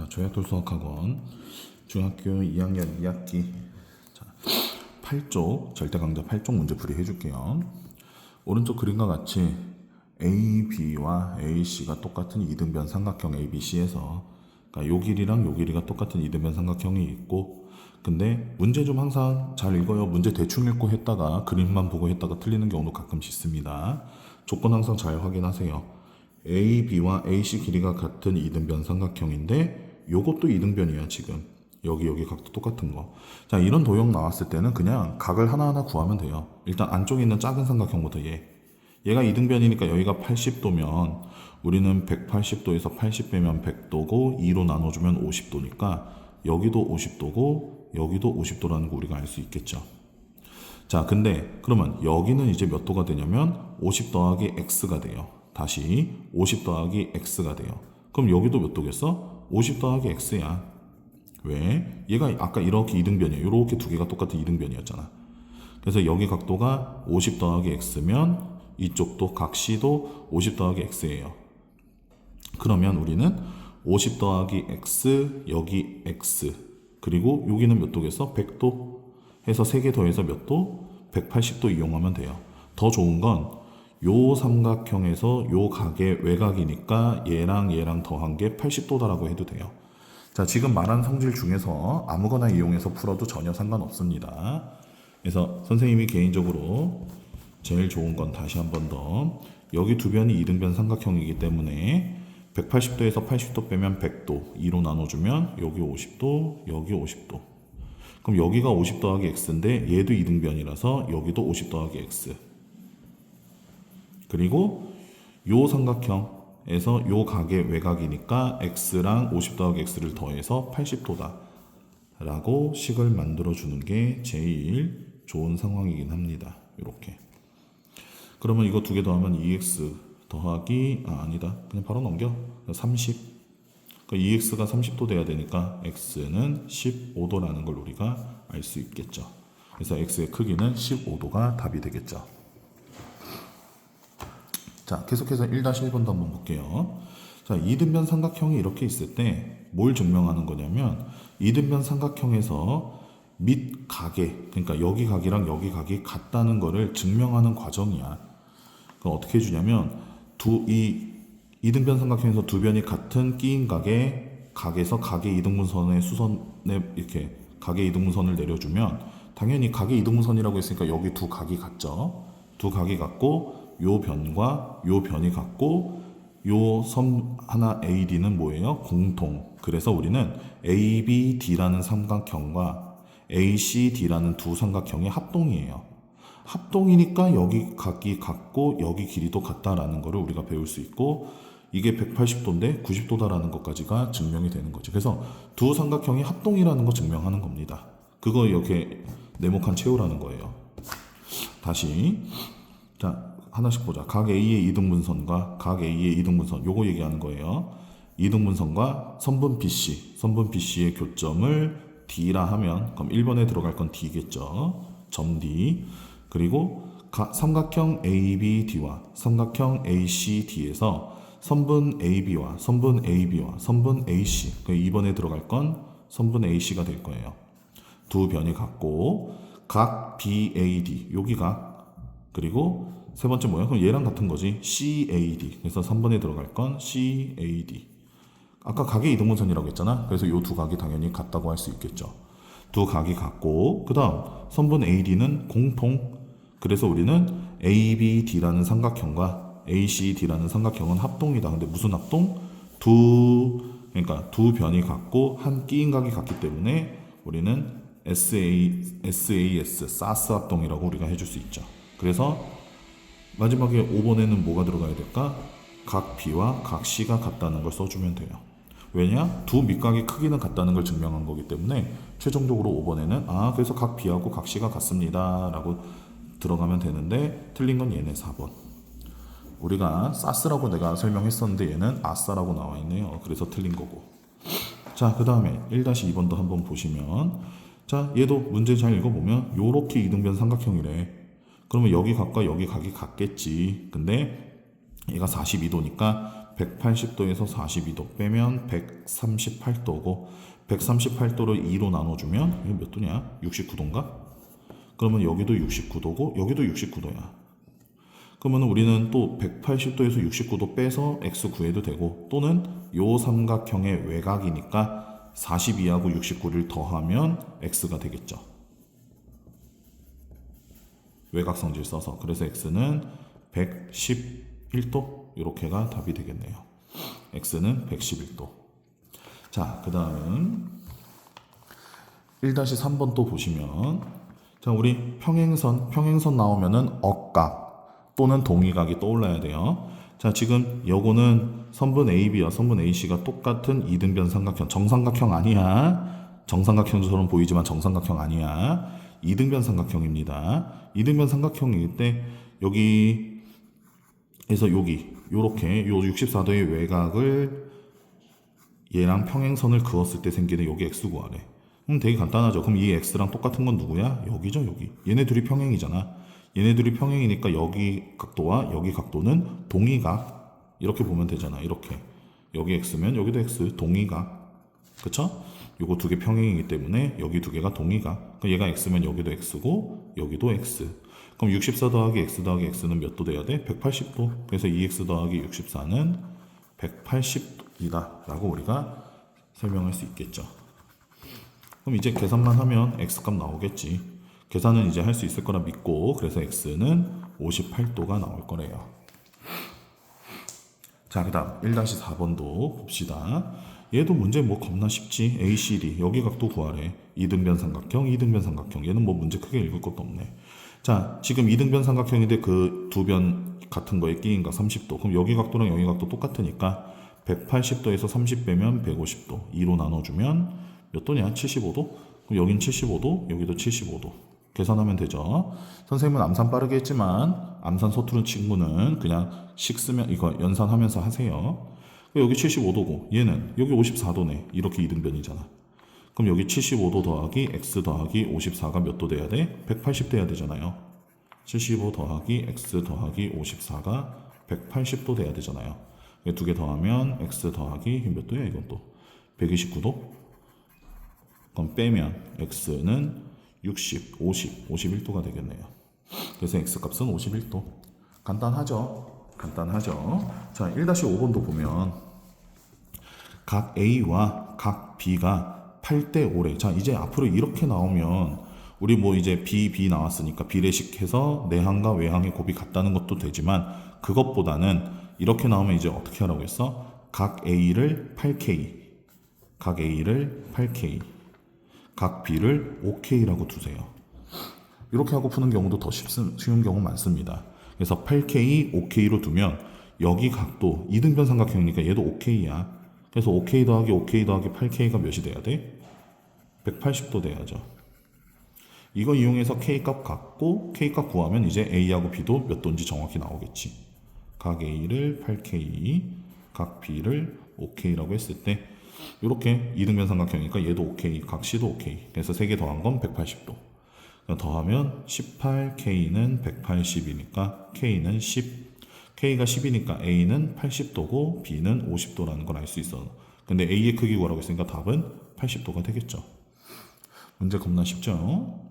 자, 조약돌 수학학원 중학교 2학년 2학기 자, 8쪽 절대 강좌 8쪽 문제 풀이 해줄게요. 오른쪽 그림과 같이 A, B와 A, C가 똑같은 이등변 삼각형 A, B, C에서 그러니까 요 길이랑 요 길이가 똑같은 이등변 삼각형이 있고 근데 문제 좀 항상 잘 읽어요. 문제 대충 읽고 했다가 그림만 보고 했다가 틀리는 경우도 가끔씩 있습니다. 조건 항상 잘 확인하세요. A, B와 AC 길이가 같은 이등변 삼각형인데 요것도 이등변이야 지금 여기 여기 각도 똑같은 거. 자 이런 도형 나왔을 때는 그냥 각을 하나하나 구하면 돼요. 일단 안쪽에 있는 작은 삼각형부터 얘. 얘가 이등변이니까 여기가 80도면 우리는 180도에서 80 빼면 100도고 2로 나눠주면 50도니까 여기도 50도고 여기도 50도라는 거 우리가 알 수 있겠죠. 자, 근데 그러면 여기는 이제 몇 도가 되냐면 50 더하기 x가 돼요. 다시 50 더하기 x가 돼요. 그럼 여기도 몇 도겠어? 50 더하기 x야. 왜? 얘가 아까 이렇게 이등변이야. 이렇게 두 개가 똑같은 이등변이었잖아. 그래서 여기 각도가 50 더하기 x면 이쪽도 각 C도 50 더하기 x예요. 그러면 우리는 50 더하기 x 여기 x 그리고 여기는 몇 도겠어? 100도 해서 3개 더해서 몇 도? 180도 이용하면 돼요. 더 좋은 건 요 삼각형에서 요 각의 외곽이니까 얘랑 얘랑 더한 게 80도다라고 해도 돼요. 자, 지금 말한 성질 중에서 아무거나 이용해서 풀어도 전혀 상관없습니다. 그래서 선생님이 개인적으로 제일 좋은 건 다시 한 번 더 여기 두 변이 이등변 삼각형이기 때문에 180도에서 80도 빼면 100도 2로 나눠주면 여기 50도 여기 50도 그럼 여기가 50 더하기 x인데 얘도 이등변이라서 여기도 50 더하기 x 그리고 요 삼각형에서 요 각의 외곽이니까 x랑 50 더하기 x를 더해서 80도다 라고 식을 만들어 주는 게 제일 좋은 상황이긴 합니다. 이렇게. 그러면 이거 두 개 더하면 2x 더하기 아 아니다. 그냥 바로 넘겨. 30그 2x가 30도 돼야 되니까 x는 15도라는 걸 우리가 알 수 있겠죠. 그래서 x의 크기는 15도가 답이 되겠죠 자 계속해서 1-1번도 한번 볼게요 자 이등변 삼각형이 이렇게 있을 때 뭘 증명하는 거냐면 이등변 삼각형에서 밑 각의 그러니까 여기 각이랑 여기 각이 같다는 거를 증명하는 과정이야 그럼 어떻게 해주냐면 두 이 이등변 삼각형에서 두 변이 같은 끼인 각의 각에서 각의 이등분선의 수선에 이렇게 각의 이등분선을 내려주면 당연히 각의 이등분선이라고 했으니까 여기 두 각이 같죠. 두 각이 같고 요 변과 요 변이 같고 요 섬 하나 AD는 뭐예요? 공통. 그래서 우리는 ABD라는 삼각형과 ACD라는 두 삼각형의 합동이에요. 합동이니까 여기 각이 같고 여기 길이도 같다라는 거를 우리가 배울 수 있고 이게 180도인데 90도다라는 것까지가 증명이 되는 거죠. 그래서 두 삼각형이 합동이라는 거 증명하는 겁니다. 그거 이렇게 네모칸 채우라는 거예요. 다시 자 하나씩 보자. 각 A의 이등분선과 각 A의 이등분선 요거 얘기하는 거예요. 이등분선과 선분 BC, 선분 BC의 교점을 D라 하면 그럼 1번에 들어갈 건 D겠죠. 점 D. 그리고 가- 삼각형 ABD와 삼각형 ACD에서 선분 AB와 선분 AB와 선분 AC 그 2번에 들어갈 건 선분 AC가 될 거예요. 두 변이 같고 각 BAD 여기가 그리고 세 번째 뭐야? 그럼 얘랑 같은 거지. CAD. 그래서 3번에 들어갈 건 CAD. 아까 각의 이등분선이라고 했잖아. 그래서 이 두 각이 당연히 같다고 할 수 있겠죠. 두 각이 같고 그다음 선분 AD는 공통. 그래서 우리는 ABD라는 삼각형과 ACD라는 삼각형은 합동이다. 근데 무슨 합동? 두 그러니까 두 변이 같고 한 끼인 각이 같기 때문에 우리는 SA, SAS, 사스 합동이라고 우리가 해줄 수 있죠. 그래서 마지막에 5번에는 뭐가 들어가야 될까? 각 B와 각 C가 같다는 걸 써주면 돼요. 왜냐? 두 밑각의 크기는 같다는 걸 증명한 거기 때문에 최종적으로 5번에는 아 그래서 각 B하고 각 C가 같습니다 라고 들어가면 되는데 틀린 건 얘네 4번 우리가 사스라고 내가 설명했었는데 얘는 아싸라고 나와 있네요 그래서 틀린 거고 자 그 다음에 1-2번도 한번 보시면 자 얘도 문제 잘 읽어보면 요렇게 이등변 삼각형이래 그러면 여기 각과 여기 각이 같겠지 근데 얘가 42도니까 180도에서 42도 빼면 138도고 138도를 2로 나눠주면 이게 몇 도냐? 69도인가? 그러면 여기도 69도고 여기도 69도야. 그러면 우리는 또 180도에서 69도 빼서 x 구해도 되고 또는 요 삼각형의 외곽이니까 42하고 69를 더하면 x가 되겠죠. 외곽 성질 써서 그래서 x는 111도 이렇게가 답이 되겠네요. x는 111도. 자, 그 다음 1-3번 또 보시면 자, 우리 평행선 평행선 나오면은 억각 또는 동의각이 떠올라야 돼요. 자, 지금 요거는 선분 AB와 선분 AC가 똑같은 이등변 삼각형. 정삼각형 아니야. 정삼각형처럼 보이지만 정삼각형 아니야. 이등변 삼각형입니다. 이등변 삼각형일 때 여기에서 여기 요렇게 요 64도의 외곽을 얘랑 평행선을 그었을 때 생기는 여기 x 구하래. 그럼 되게 간단하죠. 그럼 이 x랑 똑같은 건 누구야? 여기죠, 여기. 얘네 둘이 평행이잖아. 얘네 둘이 평행이니까 여기 각도와 여기 각도는 동의각. 이렇게 보면 되잖아. 이렇게. 여기 x면 여기도 x 동의각. 그쵸? 요거 두 개 평행이기 때문에 여기 두 개가 동의각. 그럼 얘가 x면 여기도 x고 여기도 x. 그럼 64 더하기 x 더하기 x는 몇 도 돼야 돼? 180도. 그래서 2x 더하기 64는 180이다. 라고 우리가 설명할 수 있겠죠. 그럼 이제 계산만 하면 x값 나오겠지. 계산은 이제 할 수 있을 거라 믿고 그래서 x는 58도가 나올 거래요. 자, 그 다음 1-4번도 봅시다. 얘도 문제 뭐 겁나 쉽지. ACD 여기 각도 구하래. 이등변 삼각형, 이등변 삼각형. 얘는 뭐 문제 크게 읽을 것도 없네. 자, 지금 이등변 삼각형인데 그 두 변 같은 거에 끼인가 30도. 그럼 여기 각도랑 여기 각도 똑같으니까 180도에서 30 빼면 150도. 2로 나눠주면 몇 도냐? 75도? 그럼 여긴 75도, 여기도 75도. 계산하면 되죠. 선생님은 암산 빠르게 했지만 암산 서투른 친구는 그냥 식 쓰면 이거 연산하면서 하세요. 여기 75도고 얘는 여기 54도네. 이렇게 이등변이잖아. 그럼 여기 75도 더하기 x 더하기 54가 몇 도 돼야 돼? 180 돼야 되잖아요. 75 더하기 x 더하기 54가 180도 돼야 되잖아요. 두 개 더하면 x 더하기 몇 도야 이건 또 129도? 그럼 빼면 x는 60, 50, 51도가 되겠네요. 그래서 x 값은 51도. 간단하죠? 간단하죠? 자, 1-5번도 보면 각 A와 각 B가 8대 5래. 자, 이제 앞으로 이렇게 나오면 우리 뭐 이제 B, B 나왔으니까 비례식 해서 내항과 외항의 곱이 같다는 것도 되지만 그것보다는 이렇게 나오면 이제 어떻게 하라고 했어? 각 A를 8K, 각 A를 8K, 각 B를 5K라고 두세요. 이렇게 하고 푸는 경우도 더 쉽, 쉬운 경우 많습니다. 그래서 8K, 5K로 두면 여기 각도 이등변 삼각형이니까 얘도 5K야. 그래서 5K 더하기 5K 더하기 8K가 몇이 돼야 돼? 180도 돼야죠. 이거 이용해서 K 값 갖고 K 값 구하면 이제 A하고 B도 몇 도인지 정확히 나오겠지. 각 A를 8K, 각 B를 5K라고 했을 때 이렇게 이등변 삼각형이니까 얘도 OK, 각 C도 OK. 그래서 3개 더한 건 180도. 더하면 18K는 180이니까 K는 10. K가 10이니까 A는 80도고 B는 50도라는 걸 알 수 있어. 근데 A의 크기 구하라고 했으니까 답은 80도가 되겠죠. 문제 겁나 쉽죠?